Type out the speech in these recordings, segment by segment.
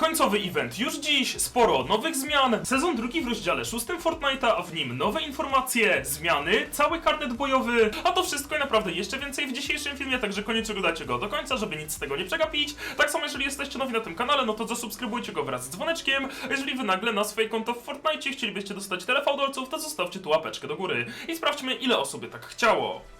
Końcowy event już dziś, sporo nowych zmian, sezon drugi w rozdziale szóstym Fortnite'a, a w nim nowe informacje, zmiany, cały karnet bojowy, a to wszystko i naprawdę jeszcze więcej w dzisiejszym filmie, także koniecznie oglądajcie go do końca, żeby nic z tego nie przegapić. Tak samo jeżeli jesteście nowi na tym kanale, no to zasubskrybujcie go wraz z dzwoneczkiem, jeżeli wy nagle na swoje konto w Fortnite chcielibyście dostać tyle fałdolców, to zostawcie tu łapeczkę do góry i sprawdźmy ile osób tak chciało.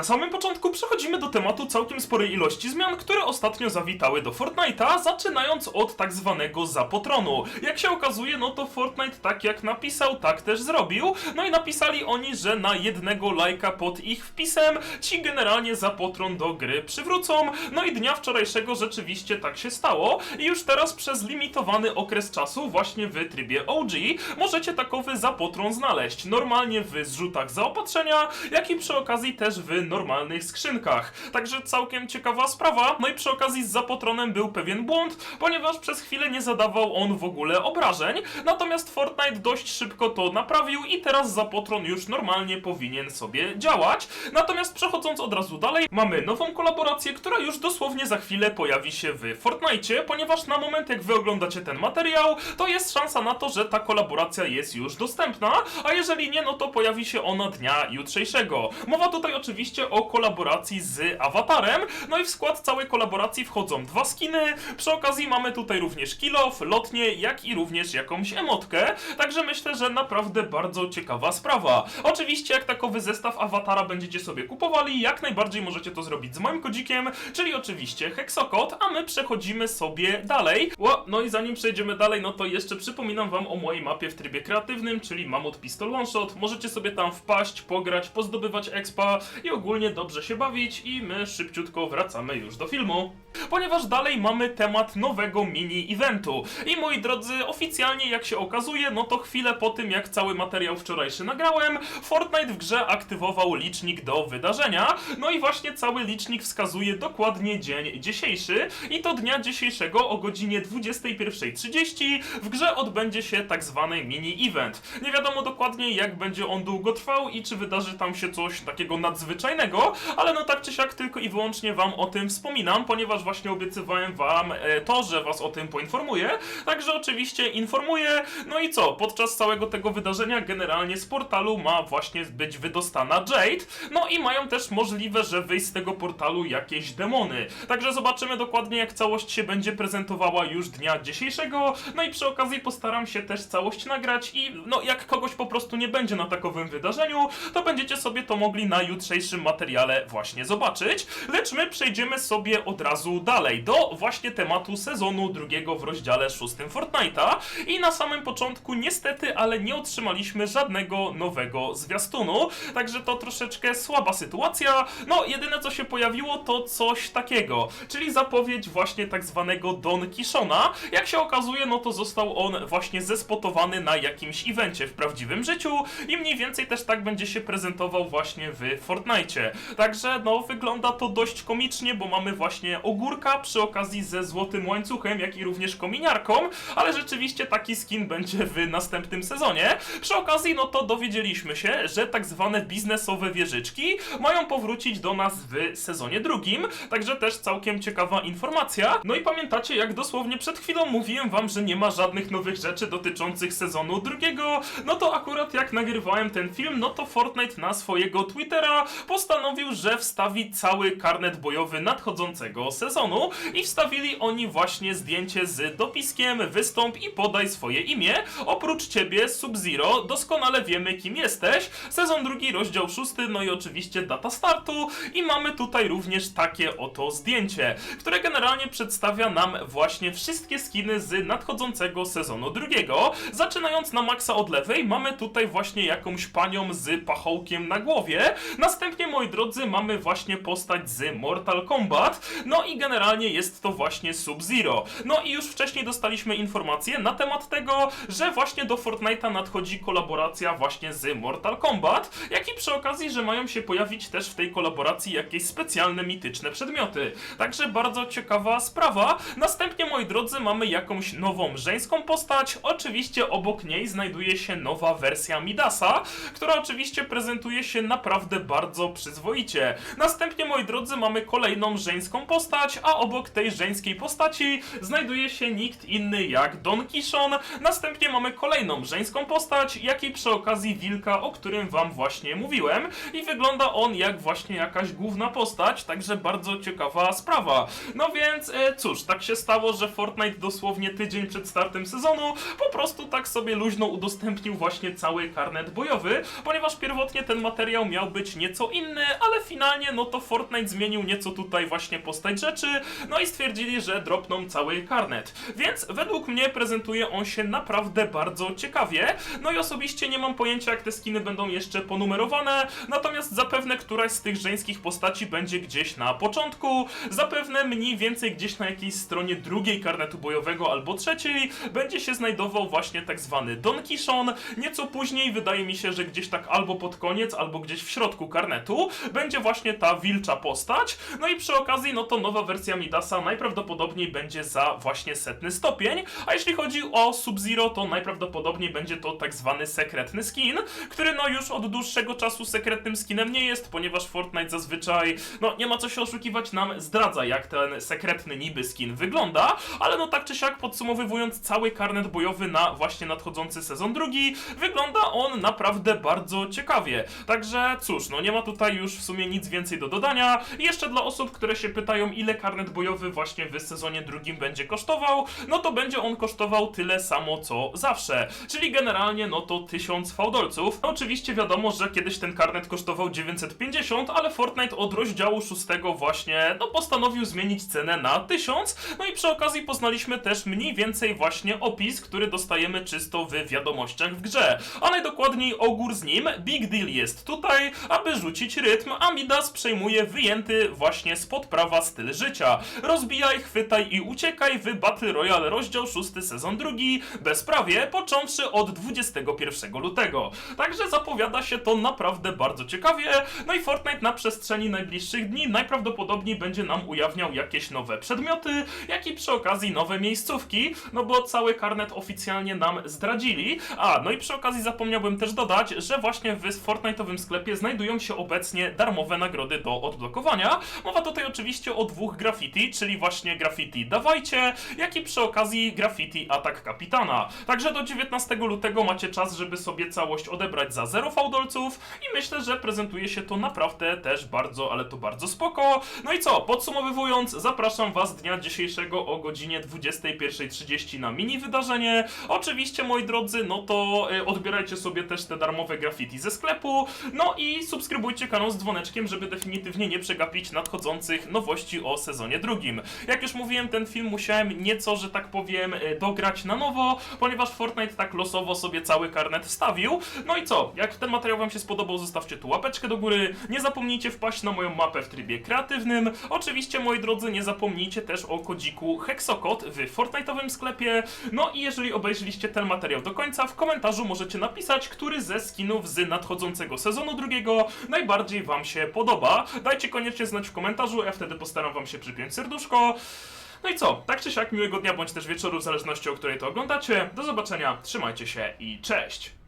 Na samym początku przechodzimy do tematu całkiem sporej ilości zmian, które ostatnio zawitały do Fortnite'a, zaczynając od tak zwanego zapotronu. Jak się okazuje, no to Fortnite tak jak napisał, tak też zrobił. No i napisali oni, że na jednego lajka pod ich wpisem ci generalnie zapotron do gry przywrócą. No i dnia wczorajszego rzeczywiście tak się stało i już teraz przez limitowany okres czasu właśnie w trybie OG możecie takowy zapotron znaleźć. Normalnie w zrzutach zaopatrzenia, jak i przy okazji też w normalnych skrzynkach. Także całkiem ciekawa sprawa. No i przy okazji z zapotronem był pewien błąd, ponieważ przez chwilę nie zadawał on w ogóle obrażeń. Natomiast Fortnite dość szybko to naprawił i teraz zapotron już normalnie powinien sobie działać. Natomiast przechodząc od razu dalej, mamy nową kolaborację, która już dosłownie za chwilę pojawi się w Fortnite, ponieważ na moment jak wy oglądacie ten materiał, to jest szansa na to, że ta kolaboracja jest już dostępna, a jeżeli nie, no to pojawi się ona dnia jutrzejszego. Mowa tutaj oczywiście o kolaboracji z awatarem, no i w skład całej kolaboracji wchodzą dwa skiny, przy okazji mamy tutaj również kill off, lotnie, jak i również jakąś emotkę, także myślę, że naprawdę bardzo ciekawa sprawa. Oczywiście jak takowy zestaw awatara będziecie sobie kupowali, jak najbardziej możecie to zrobić z moim kodzikiem, czyli oczywiście Hexokod, a my przechodzimy sobie dalej. Ło, no i zanim przejdziemy dalej, no to jeszcze przypominam wam o mojej mapie w trybie kreatywnym, czyli Mamut Pistol One Shot. Możecie sobie tam wpaść, pograć, pozdobywać expa i dobrze się bawić i my szybciutko wracamy już do filmu. Ponieważ dalej mamy temat nowego mini-eventu. I moi drodzy, oficjalnie jak się okazuje, no to chwilę po tym jak cały materiał wczorajszy nagrałem, Fortnite w grze aktywował licznik do wydarzenia. No i właśnie cały licznik wskazuje dokładnie dzień dzisiejszy i to dnia dzisiejszego o godzinie 21.30 w grze odbędzie się tak zwany mini-event. Nie wiadomo dokładnie jak będzie on długo trwał i czy wydarzy tam się coś takiego nadzwyczajnego, ale no tak czy siak tylko i wyłącznie wam o tym wspominam, ponieważ właśnie obiecywałem wam e, to, że was o tym poinformuję, także oczywiście informuję. No i co, podczas całego tego wydarzenia generalnie z portalu ma właśnie być wydostana Jade, no i mają też możliwe, że wyjść z tego portalu jakieś demony. Także zobaczymy dokładnie jak całość się będzie prezentowała już dnia dzisiejszego, no i przy okazji postaram się też całość nagrać i no jak kogoś po prostu nie będzie na takowym wydarzeniu, to będziecie sobie to mogli na jutrzejszym materiale właśnie zobaczyć. Lecz my przejdziemy sobie od razu dalej do właśnie tematu sezonu drugiego w rozdziale szóstym Fortnite'a i na samym początku niestety, ale nie otrzymaliśmy żadnego nowego zwiastunu, także to troszeczkę słaba sytuacja. No jedyne co się pojawiło to coś takiego, czyli zapowiedź właśnie tak zwanego Don Kishona. Jak się okazuje, no to został on właśnie zespotowany na jakimś evencie w prawdziwym życiu i mniej więcej też tak będzie się prezentował właśnie w Fortnite. Także no wygląda to dość komicznie, bo mamy właśnie ogórka przy okazji ze złotym łańcuchem, jak i również kominiarką, ale rzeczywiście taki skin będzie w następnym sezonie. Przy okazji no to dowiedzieliśmy się, że tak zwane biznesowe wieżyczki mają powrócić do nas w sezonie drugim, także też całkiem ciekawa informacja. No i pamiętacie, jak dosłownie przed chwilą mówiłem wam, że nie ma żadnych nowych rzeczy dotyczących sezonu drugiego, no to akurat jak nagrywałem ten film, no to Fortnite na swojego Twittera postanowił, że wstawi cały karnet bojowy nadchodzącego sezonu i wstawili oni właśnie zdjęcie z dopiskiem wystąp i podaj swoje imię. Oprócz ciebie Sub-Zero doskonale wiemy kim jesteś. Sezon drugi, rozdział szósty, no i oczywiście data startu i mamy tutaj również takie oto zdjęcie, które generalnie przedstawia nam właśnie wszystkie skiny z nadchodzącego sezonu drugiego. Zaczynając na maksa od lewej, mamy tutaj właśnie jakąś panią z pachołkiem na głowie. Następnie, moi drodzy, mamy właśnie postać z Mortal Kombat. No i generalnie jest to właśnie Sub-Zero. No i już wcześniej dostaliśmy informację na temat tego, że właśnie do Fortnite'a nadchodzi kolaboracja właśnie z Mortal Kombat, jak i przy okazji, że mają się pojawić też w tej kolaboracji jakieś specjalne, mityczne przedmioty. Także bardzo ciekawa sprawa. Następnie, moi drodzy, mamy jakąś nową żeńską postać. Oczywiście obok niej znajduje się nowa wersja Midasa, która oczywiście prezentuje się naprawdę bardzo przyzwoicie. Następnie, moi drodzy, mamy kolejną żeńską postać, a obok tej żeńskiej postaci znajduje się nikt inny jak Don Kishon. Następnie mamy kolejną żeńską postać, jak i przy okazji wilka, o którym wam właśnie mówiłem. I wygląda on jak właśnie jakaś główna postać, także bardzo ciekawa sprawa. No więc, e, cóż, tak się stało, że Fortnite dosłownie tydzień przed startem sezonu po prostu tak sobie luźno udostępnił właśnie cały karnet bojowy, ponieważ pierwotnie ten materiał miał być nieco inny, ale finalnie no to Fortnite zmienił nieco tutaj właśnie postać rzeczy, no i stwierdzili, że dropną cały karnet. Więc według mnie prezentuje on się naprawdę bardzo ciekawie, no i osobiście nie mam pojęcia jak te skiny będą jeszcze ponumerowane, natomiast zapewne któraś z tych żeńskich postaci będzie gdzieś na początku, zapewne mniej więcej gdzieś na jakiejś stronie drugiej karnetu bojowego albo trzeciej będzie się znajdował właśnie tak zwany Don Kishon, nieco później wydaje mi się, że gdzieś tak albo pod koniec, albo gdzieś w środku karnetu będzie właśnie ta wilcza postać, no i przy okazji no to nowa wersja Midasa najprawdopodobniej będzie za właśnie setny stopień, a jeśli chodzi o Sub-Zero to najprawdopodobniej będzie to tak zwany sekretny skin, który no już od dłuższego czasu sekretnym skinem nie jest, ponieważ Fortnite zazwyczaj, no nie ma co się oszukiwać, nam zdradza jak ten sekretny niby skin wygląda, ale no tak czy siak podsumowując cały karnet bojowy na właśnie nadchodzący sezon drugi, wygląda on naprawdę bardzo ciekawie. Także cóż, no nie ma tutaj już w sumie nic więcej do dodania. Jeszcze dla osób, które się pytają, ile karnet bojowy właśnie w sezonie drugim będzie kosztował, no to będzie on kosztował tyle samo co zawsze, czyli generalnie no to 1000 fałdolców. No, oczywiście wiadomo, że kiedyś ten karnet kosztował 950, ale Fortnite od rozdziału 6 właśnie no postanowił zmienić cenę na 1000, no i przy okazji poznaliśmy też mniej więcej właśnie opis, który dostajemy czysto w wiadomościach w grze, a najdokładniej ogór z nim, Big Deal jest tutaj, aby rzucić rytm, a Midas przejmuje wyjęty właśnie spod prawa styl życia. Rozbijaj, chwytaj i uciekaj w Battle Royale rozdział 6 sezon 2 bezprawie, począwszy od 21 lutego. Także zapowiada się to naprawdę bardzo ciekawie, no i Fortnite na przestrzeni najbliższych dni najprawdopodobniej będzie nam ujawniał jakieś nowe przedmioty, jak i przy okazji nowe miejscówki, no bo cały karnet oficjalnie nam zdradzili. A, no i przy okazji zapomniałbym też dodać, że właśnie w Fortnite'owym sklepie znajdują się obecnie darmowe nagrody do odblokowania. Mowa tutaj oczywiście o dwóch graffiti, czyli właśnie graffiti dawajcie, jak i przy okazji graffiti atak kapitana. Także do 19 lutego macie czas, żeby sobie całość odebrać za 0 fałdolców i myślę, że prezentuje się to naprawdę też bardzo, ale to bardzo spoko. No i co, podsumowując, zapraszam was dnia dzisiejszego o godzinie 21.30 na mini wydarzenie. Oczywiście, moi drodzy, no to y, odbierajcie sobie też te darmowe graffiti ze sklepu, no i subskrybujcie kanał z dzwoneczkiem, żeby definitywnie nie przegapić nadchodzących nowości o sezonie drugim. Jak już mówiłem, ten film musiałem nieco, że tak powiem, y, dograć na nowo, ponieważ Fortnite tak losowo sobie cały karnet wstawił. No i co, jak ten materiał wam się spodobał, zostawcie tu łapeczkę do góry, nie zapomnijcie wpaść na moją mapę w trybie kreatywnym. Oczywiście, moi drodzy, nie zapomnijcie też o kodziku Hexokod w Fortnite'owym sklepie. No i jeżeli obejrzeliście ten materiał do końca, w komentarzu możecie napisać, który ze skinów z nadchodzącego sezonu drugiego najbardziej wam się podoba. Dajcie koniecznie znać w komentarzu, ja wtedy postaram wam się przypiąć serduszko. No i co, tak czy siak miłego dnia bądź też wieczoru, w zależności o której to oglądacie. Do zobaczenia, trzymajcie się i cześć!